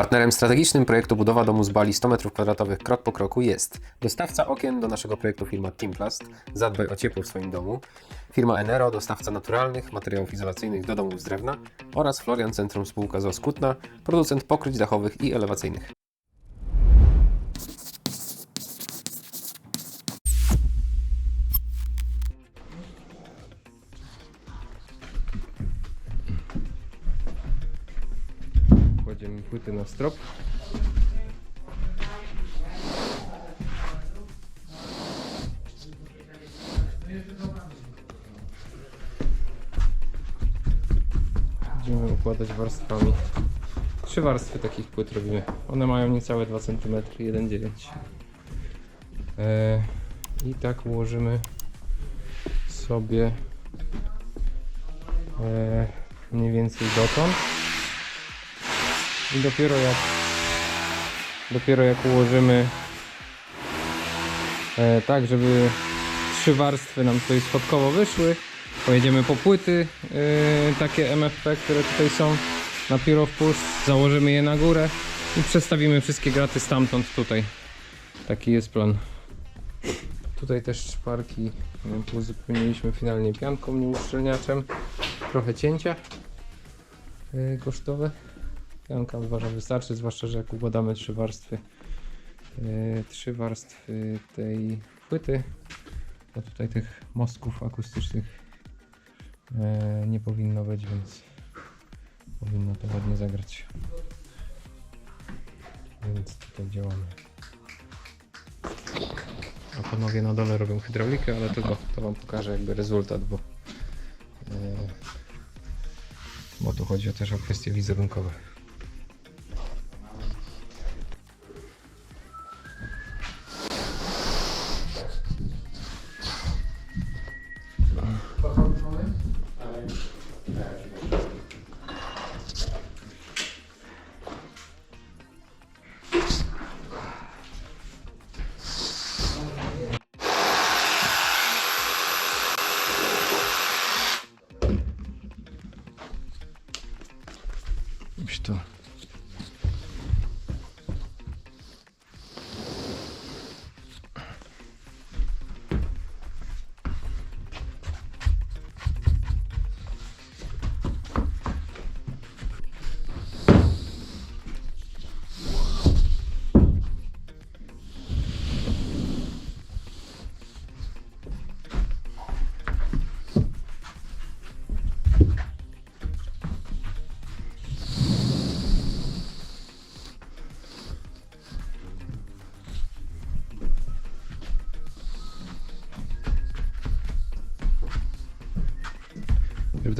Partnerem strategicznym projektu budowa domu z bali 100 m2 krok po kroku jest dostawca okien do naszego projektu firma Teamplast, zadbaj o ciepło w swoim domu, firma Enero, dostawca naturalnych materiałów izolacyjnych do domów z drewna oraz Florian Centrum spółka z Oskutna, producent pokryć dachowych i elewacyjnych. Płyty na strop. Będziemy układać warstwami. Trzy warstwy takich płyt robimy. One mają niecałe 2 cm, 1,9 e, I tak ułożymy sobie e, mniej więcej dotąd. I dopiero jak dopiero jak ułożymy e, tak, żeby trzy warstwy nam tutaj schodkowo wyszły, pojedziemy po płyty e, takie MFP, które tutaj są na Pure założymy je na górę i przestawimy wszystkie graty stamtąd tutaj. Taki jest plan. Tutaj też szparki uzupełniliśmy finalnie pianką, nieuszczelniaczem. Trochę cięcia e, kosztowe. Pianka uważam wystarczy, zwłaszcza, że jak układamy trzy warstwy e, trzy warstwy tej płyty, to tutaj tych mostków akustycznych e, nie powinno być, więc powinno to ładnie zagrać. Więc tutaj działamy. A panowie na dole robią hydraulikę, ale to, to wam pokażę jakby rezultat, bo, e, bo tu chodzi też o kwestie wizerunkowe. Już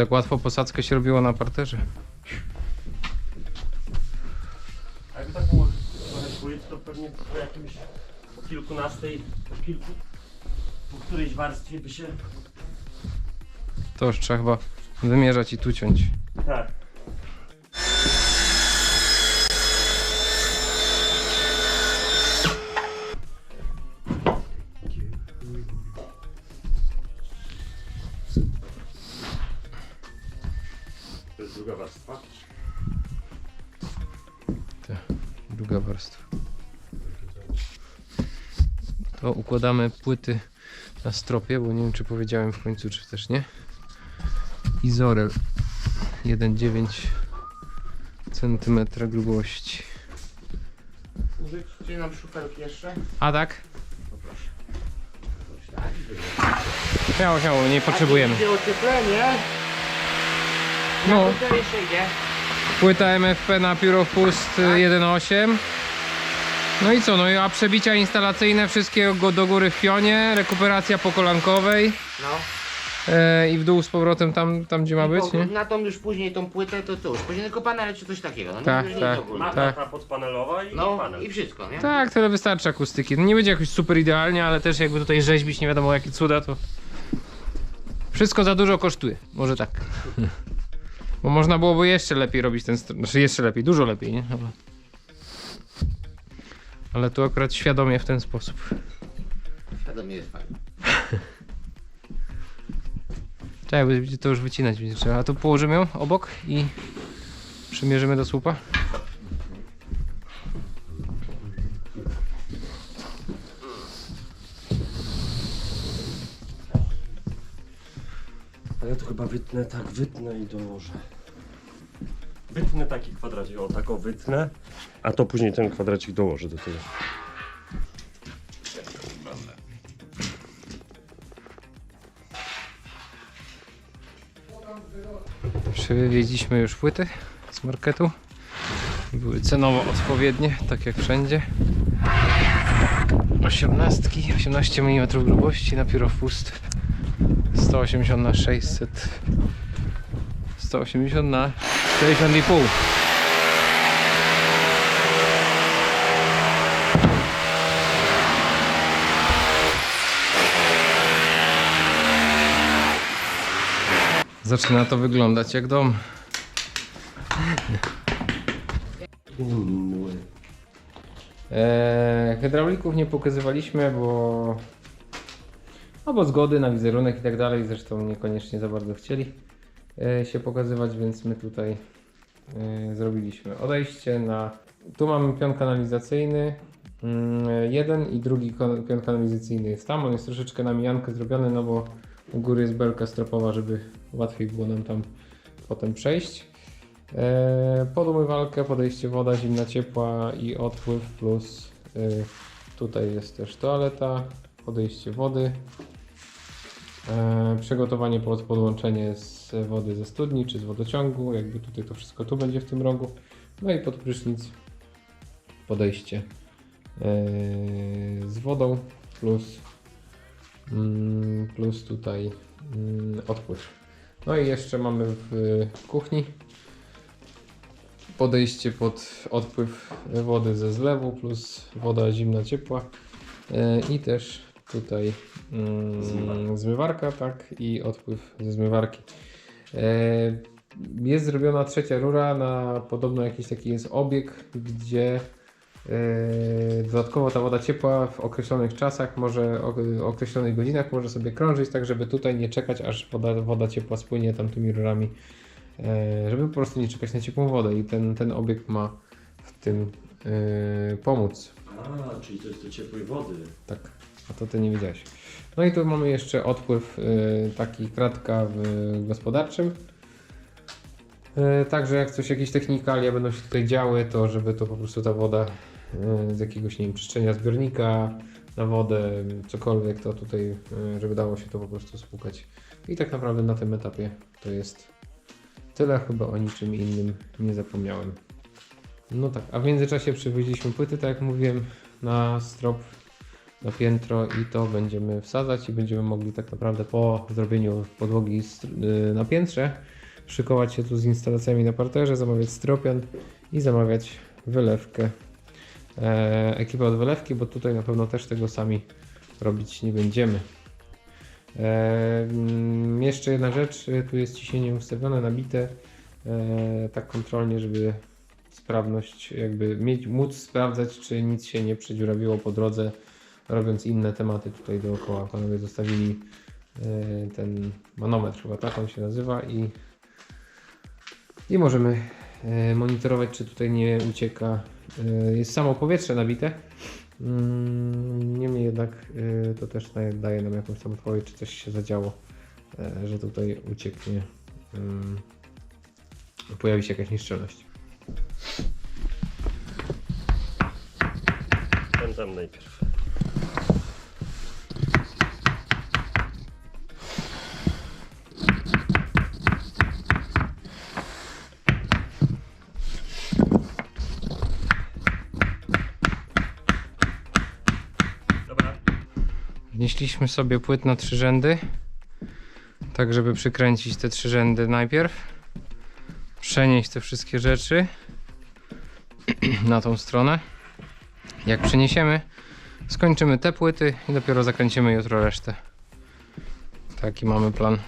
tak łatwo posadzkę się robiło na parterze. A jakby tak było trochę płyt, to pewnie po jakimś po kilkunastej, po kilku, po którejś warstwie by się... To już trzeba chyba wymierzać i tu ciąć. Tak. To układamy płyty na stropie, bo nie wiem czy powiedziałem w końcu, czy też nie. Izorel 1,9 cm grubości. Użycie nam szufelki jeszcze? A tak? Śmiało, śmiało, nie potrzebujemy. Ocieplenie. No, płyta MFP na Pure of Pust y, 1.8. No i co, no i a przebicia instalacyjne wszystkie go do góry w pionie, rekuperacja po kolankowej No. e, i w dół z powrotem tam, tam gdzie ma być, po- nie? Na tą już później tą płynę to cóż, później tylko panele czy coś takiego. No, Tak, nie tak. do góry. Mata Tak. ta podpanelowa i No panel. i wszystko, nie? Tak, tyle wystarczy akustyki. No nie będzie jakoś super idealnie, ale też jakby tutaj rzeźbić nie wiadomo jakie cuda, to wszystko za dużo kosztuje. Może tak. Bo można byłoby jeszcze lepiej robić ten, str- znaczy jeszcze lepiej, dużo lepiej, nie? Ale, ale tu akurat świadomie w ten sposób. Świadomie jest fajnie. Czekaj, będzie to już wycinać będzie. A tu położymy ją obok i przymierzymy do słupa. A ja to chyba wytnę, tak wytnę i dołożę. Wytnę taki kwadracik, o tak o wytnę, a to później ten kwadracik dołożę do tego. Przywieźliśmy już płyty z marketu. Były cenowo odpowiednie, tak jak wszędzie. 18, 18 mm grubości na pirofust. 180 na 600. 180 na 60,5. Zaczyna to wyglądać jak dom. Eee, hydraulików nie pokazywaliśmy, bo no bo zgody na wizerunek i tak dalej, zresztą niekoniecznie za bardzo chcieli e, się pokazywać, więc my tutaj e, zrobiliśmy odejście na tu mamy pion kanalizacyjny mm, jeden i drugi pion kanalizacyjny jest tam, on jest troszeczkę na mijankę zrobiony, no bo u góry jest belka stropowa, żeby łatwiej było nam tam potem przejść. E, Pod umywalkę podejście woda zimna, ciepła i odpływ plus tutaj jest też toaleta, podejście wody, e, przygotowanie pod podłączenie z wody ze studni czy z wodociągu, jakby tutaj to wszystko tu będzie w tym rogu, no i pod prysznic podejście e, z wodą plus mm, plus tutaj mm, odpływ. No i jeszcze mamy w kuchni podejście pod odpływ wody ze zlewu plus woda zimna, ciepła E, i też tutaj mm, Zmywarka. tak i odpływ ze zmywarki. E, Jest zrobiona trzecia rura na podobno jakiś taki jest obieg, gdzie e, dodatkowo ta woda ciepła w określonych czasach, może o, określonych godzinach może sobie krążyć, tak żeby tutaj nie czekać aż woda, woda ciepła spłynie tamtymi rurami e, żeby po prostu nie czekać na ciepłą wodę i ten, ten obiekt ma w tym pomóc. A, czyli to jest do ciepłej wody. Tak, a to ty nie wiedziałeś. No i tu mamy jeszcze odpływ e, taki kratka w gospodarczym. E, Także jak coś, jakieś technikalia będą się tutaj działy, to żeby to po prostu ta woda e, z jakiegoś, nie wiem, czyszczenia zbiornika na wodę, cokolwiek, to tutaj, żeby dało się to po prostu spłukać. I tak naprawdę na tym etapie to jest tyle, chyba o niczym innym nie zapomniałem. No tak, a w międzyczasie przywieźliśmy płyty, tak jak mówiłem, na strop, na piętro i to będziemy wsadzać i będziemy mogli tak naprawdę po zrobieniu podłogi y, na piętrze szykować się tu z instalacjami na parterze, zamawiać stropian i zamawiać wylewkę. E, ekipę od wylewki, bo tutaj na pewno też tego sami robić nie będziemy. E, mm, jeszcze jedna rzecz, y, tu jest ciśnienie ustawione, nabite e, tak kontrolnie, żeby sprawność, jakby mieć, móc sprawdzać, czy nic się nie przedziurawiło po drodze, robiąc inne tematy tutaj dookoła. Panowie zostawili e, ten manometr, chyba tak on się nazywa i, i możemy e, monitorować, czy tutaj nie ucieka. e, Jest samo powietrze nabite. Mm, Niemniej jednak to też daje, nam jakąś tam odpowiedź, czy coś się zadziało, że tutaj ucieknie, mm, pojawi się jakaś nieszczelność. Ten tam najpierw. Wnieśliśmy sobie płyt na trzy rzędy, tak żeby przykręcić te trzy rzędy najpierw, przenieść te wszystkie rzeczy na tą stronę. Jak przeniesiemy, skończymy te płyty i dopiero zakręcimy jutro resztę. Taki mamy plan.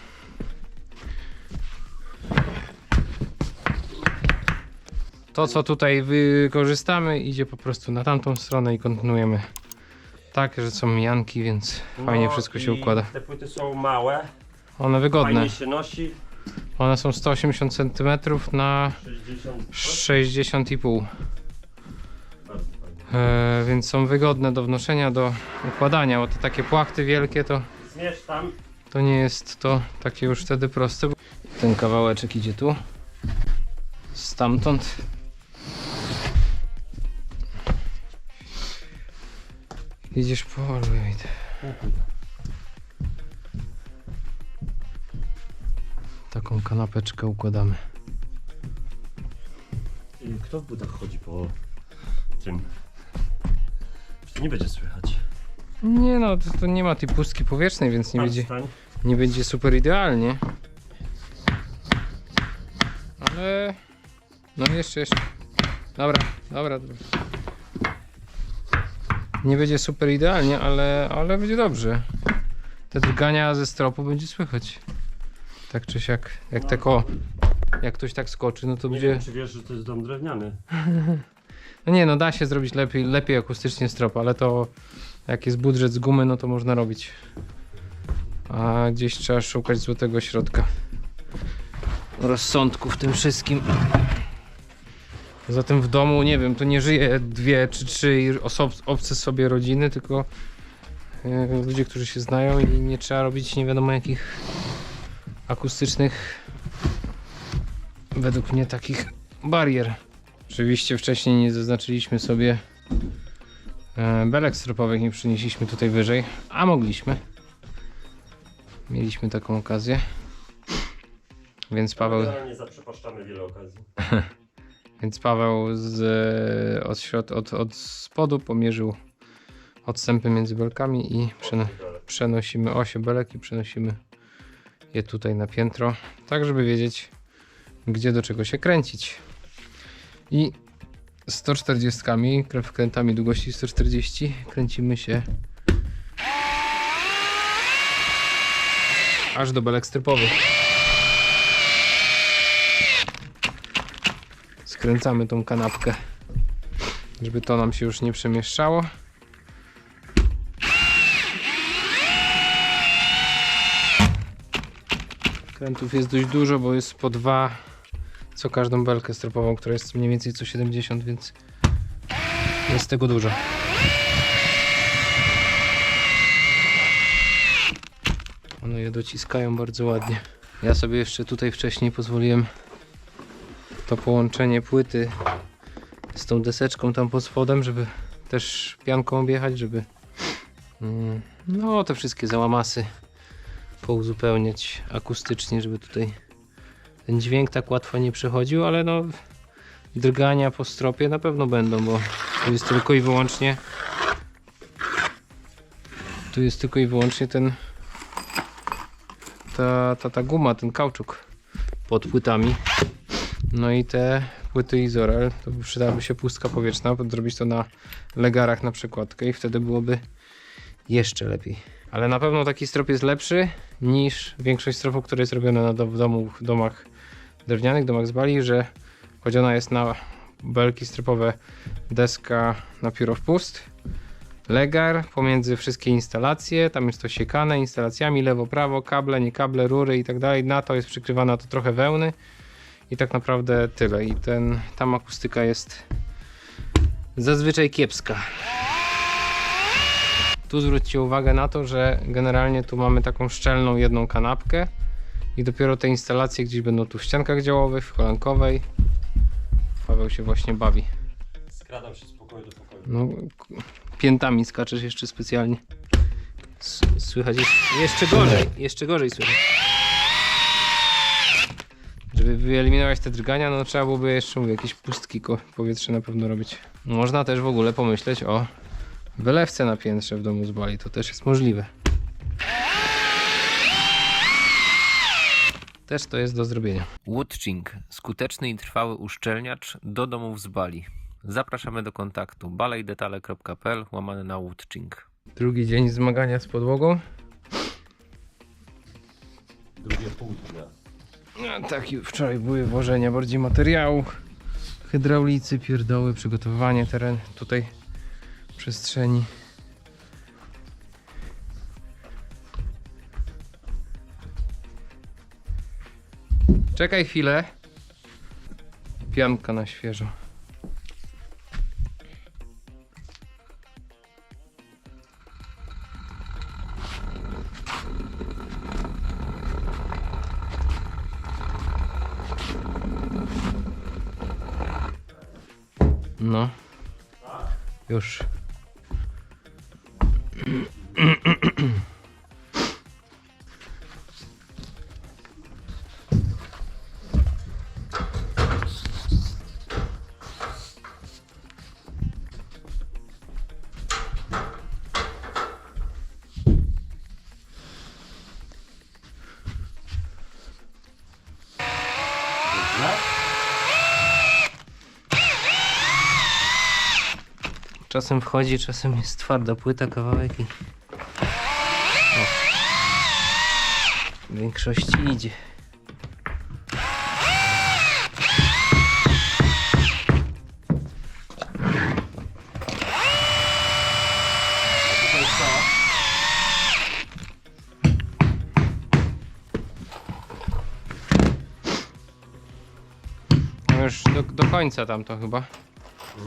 To co tutaj wykorzystamy idzie po prostu na tamtą stronę i kontynuujemy tak, że są mijanki, więc fajnie No wszystko się i układa. Te płyty są małe, One wygodne. fajnie się nosi. One są 180 cm na 60. 60,5 Bardzo fajnie. e, więc są wygodne do wnoszenia, do układania, bo te takie płachty wielkie to Zmierz tam. to nie jest to takie już wtedy proste. Ten kawałeczek idzie tu, stamtąd. Idziesz powoli, ja idę. Taką kanapeczkę układamy. I Kto w butach chodzi po tym? Czy nie będzie słychać? Nie no, to, to nie ma tej pustki powietrznej, więc nie Tam będzie, nie będzie super idealnie. Ale... No jeszcze, jeszcze. Dobra, dobra, dobra. Nie będzie super idealnie, ale, ale będzie dobrze. Te drgania ze stropu będzie słychać. Tak czy siak. Jak tak o. Jak ktoś tak skoczy, no to Nie będzie... wiem, czy wiesz, że to jest dom drewniany. No nie, no da się zrobić lepiej, lepiej akustycznie strop, ale to jak jest budżet z gumy, no to można robić. A gdzieś trzeba szukać złotego środka. Rozsądku w tym wszystkim. Poza tym w domu, nie wiem, to nie żyje dwie czy trzy osob- obce sobie rodziny, tylko e, ludzie, którzy się znają i nie trzeba robić nie wiadomo jakich akustycznych według mnie takich barier. Oczywiście wcześniej nie zaznaczyliśmy sobie e, belek stropowych, nie przynieśliśmy tutaj wyżej, a mogliśmy. Mieliśmy taką okazję. Więc Paweł, Ale nie zaprzepaszczamy wiele okazji. więc Paweł z, od, środ, od, od spodu pomierzył odstępy między belkami i przeno, przenosimy osie belek i przenosimy je tutaj na piętro, tak żeby wiedzieć gdzie do czego się kręcić. I 140 wkrętami długości 140 kręcimy się aż do belek strypowych. Skręcamy tą kanapkę, żeby to nam się już nie przemieszczało. Krętów jest dość dużo, bo jest po dwa co każdą belkę stropową, która jest mniej więcej co 70, więc jest tego dużo. One je dociskają bardzo ładnie. Ja sobie jeszcze tutaj wcześniej pozwoliłem to połączenie płyty z tą deseczką tam pod spodem, żeby też pianką objechać, żeby mm, no te wszystkie załamasy pouzupełniać akustycznie, żeby tutaj ten dźwięk tak łatwo nie przechodził, ale no drgania po stropie na pewno będą, bo tu jest tylko i wyłącznie tu jest tylko i wyłącznie ten ta, ta, ta guma, ten kauczuk pod płytami no i te płyty Izorel to przydałaby się pustka powietrzna, bo zrobić to na legarach na przykładkę i wtedy byłoby jeszcze lepiej. Ale na pewno taki strop jest lepszy niż większość stropów, które jest robione na do, w domu, w domach drewnianych, domach z bali, że chodziona jest na belki stropowe deska na pióro wpust, legar pomiędzy wszystkie instalacje, tam jest to siekane instalacjami, lewo, prawo, kable, nie kable, rury i tak dalej, na to jest przykrywana to trochę wełny i tak naprawdę tyle i ten, tam akustyka jest zazwyczaj kiepska. Tu zwróćcie uwagę na to, że generalnie tu mamy taką szczelną jedną kanapkę i dopiero te instalacje gdzieś będą tu w ściankach działowych, w kolankowej. Paweł się właśnie bawi. Skradam się z pokoju do pokoju. No, piętami skaczesz jeszcze specjalnie. Słychać jeszcze gorzej, jeszcze gorzej słychać. Żeby wyeliminować te drgania, no trzeba byłoby jeszcze mówię, jakieś pustki powietrze na pewno robić. Można też w ogóle pomyśleć o wylewce na piętrze w domu z Bali, to też jest możliwe. Też to jest do zrobienia. Woodching. Skuteczny i trwały uszczelniacz do domów z Bali. Zapraszamy do kontaktu balejdetale.pl łamane na Woodching. Drugi dzień zmagania z podłogą. Drugie pół dnia. No, tak, i wczoraj były włożenia bardziej materiału, hydraulicy, pierdoły, przygotowywanie terenu tutaj przestrzeni. Czekaj chwilę. Pianka na świeżo. Już. Czasem wchodzi, czasem jest twarda płyta, kawałek i... O. W większości idzie. No już do, do końca tam to chyba.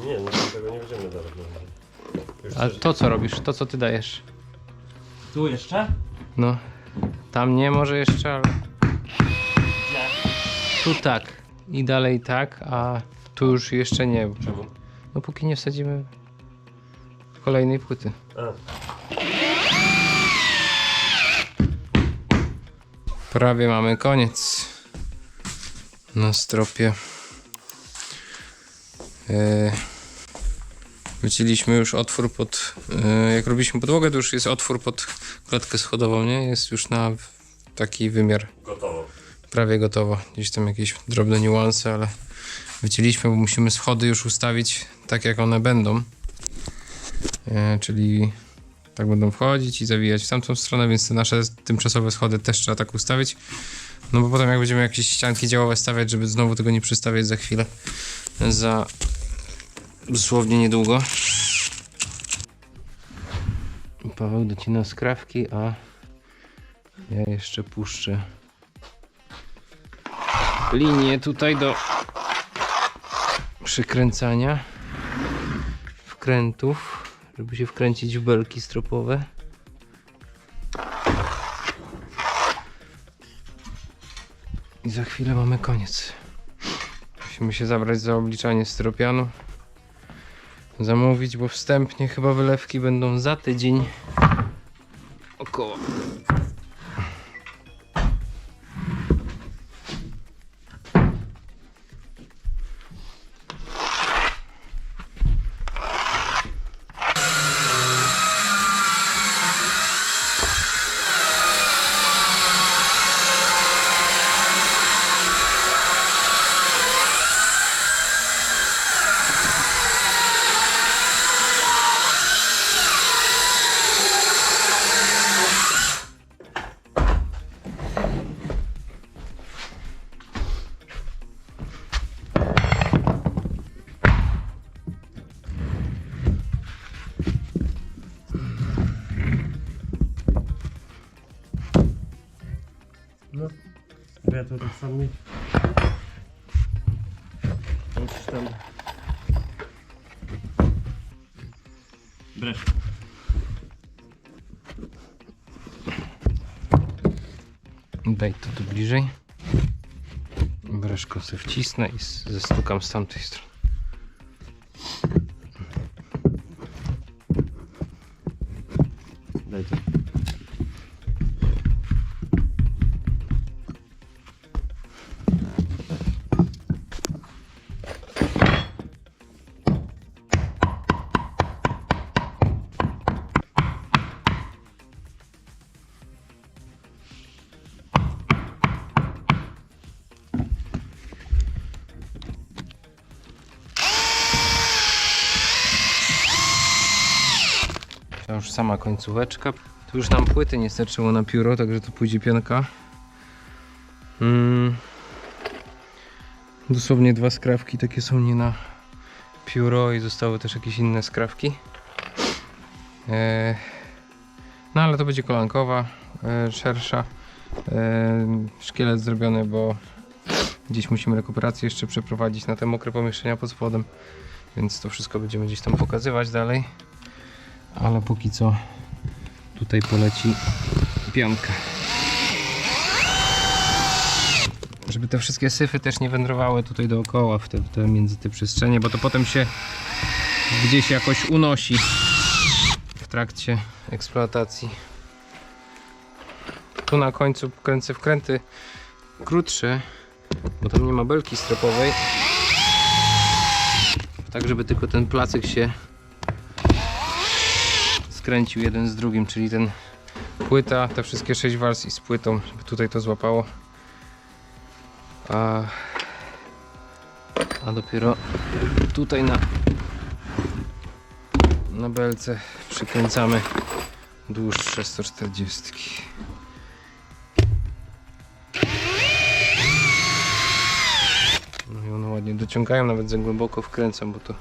Nie, no tego nie będziemy zaraz mówić. A to co robisz? To co ty dajesz? Tu jeszcze? No. Tam nie może jeszcze, ale... Gdzie? Tu tak. I dalej tak, a tu już jeszcze nie. Czemu? No póki nie wsadzimy kolejnej płyty. A, Prawie mamy koniec na stropie. E, Wycięliśmy już otwór pod. e, Jak robiliśmy podłogę, to już jest otwór pod klatkę schodową, nie? Jest już na taki wymiar gotowo. prawie gotowo. Gdzieś tam jakieś drobne niuanse, ale wycięliśmy, bo musimy schody już ustawić tak, jak one będą. E, czyli tak będą wchodzić i zawijać w tamtą stronę, więc te nasze tymczasowe schody też trzeba tak ustawić. No bo potem jak będziemy jakieś ścianki działowe stawiać, żeby znowu tego nie przystawiać za chwilę. Za dosłownie niedługo. Paweł docina skrawki, a ja jeszcze puszczę linię tutaj do przykręcania wkrętów, żeby się wkręcić w belki stropowe. I za chwilę mamy koniec. Musimy się zabrać za obliczanie stropianu. Zamówić, bo wstępnie chyba wylewki będą za tydzień. Około. To tak sam mieć. Musisz tam... Bresz. Daj to tu bliżej. Breszko sobie wcisnę i zestukam z tamtej strony. Sama końcóweczka. Tu już nam płyty nie starczyło na pióro, także tu pójdzie pianka. Mm. Dosłownie dwa skrawki takie są nie na pióro i zostały też jakieś inne skrawki. E, no ale to będzie kolankowa, e, szersza. E, szkielet zrobiony, bo gdzieś musimy rekuperację jeszcze przeprowadzić na te mokre pomieszczenia pod spodem. Więc to wszystko będziemy gdzieś tam pokazywać dalej ale póki co tutaj poleci pionka. Żeby te wszystkie syfy też nie wędrowały tutaj dookoła w te, w te między te przestrzenie, bo to potem się gdzieś jakoś unosi w trakcie eksploatacji. Tu na końcu kręcę wkręty krótsze, bo tam nie ma belki stropowej. Tak, żeby tylko ten placyk się skręcił jeden z drugim, czyli ten płyta, te wszystkie sześć warstw i z płytą, żeby tutaj to złapało. A, a dopiero tutaj na, na belce przykręcamy dłuższe 140. No i one ładnie dociągają, nawet za głęboko wkręcam, bo to,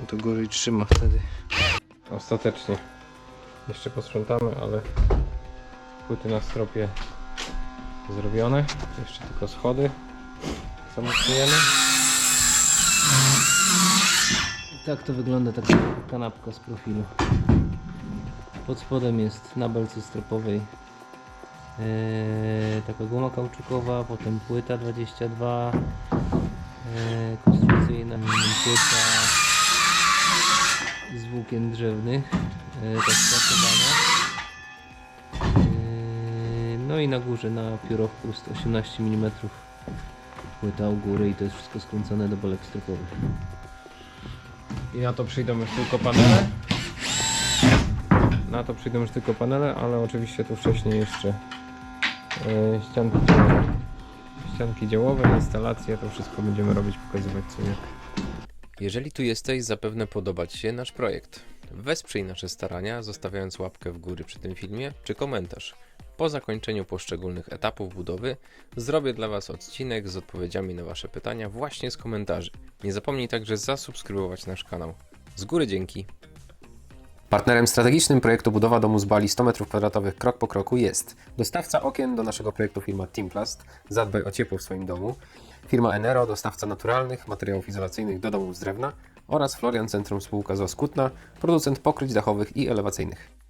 bo to gorzej trzyma wtedy. Ostatecznie jeszcze posprzątamy, ale płyty na stropie zrobione. Jeszcze tylko schody zamocujemy. I tak to wygląda taka kanapka z profilu. Pod spodem jest na belce stropowej Eee, taka guma kauczukowa, potem płyta 22, eee, konstrukcyjna płyta włókien drzewnych, eee, tak. Eee, no i na górze na pióro wpust 18 mm płyta u góry i to jest wszystko skręcone do belek stropowych. I na to przyjdą już tylko panele. Na to przyjdą już tylko panele, ale oczywiście tu wcześniej jeszcze e, ścianki. Ścianki działowe, instalacje, to wszystko będziemy robić, pokazywać jak. Jeżeli tu jesteś, zapewne podoba Ci się nasz projekt. Wesprzyj nasze starania, zostawiając łapkę w górę przy tym filmie, czy komentarz. Po zakończeniu poszczególnych etapów budowy zrobię dla Was odcinek z odpowiedziami na Wasze pytania właśnie z komentarzy. Nie zapomnij także zasubskrybować nasz kanał. Z góry dzięki. Partnerem strategicznym projektu budowa domu z Bali 100 m2 krok po kroku jest dostawca okien do naszego projektu firma Teamplast, zadbaj o ciepło w swoim domu, firma Enero, dostawca naturalnych materiałów izolacyjnych do domów z drewna oraz Florian Centrum spółka z Oskutna, producent pokryć dachowych i elewacyjnych.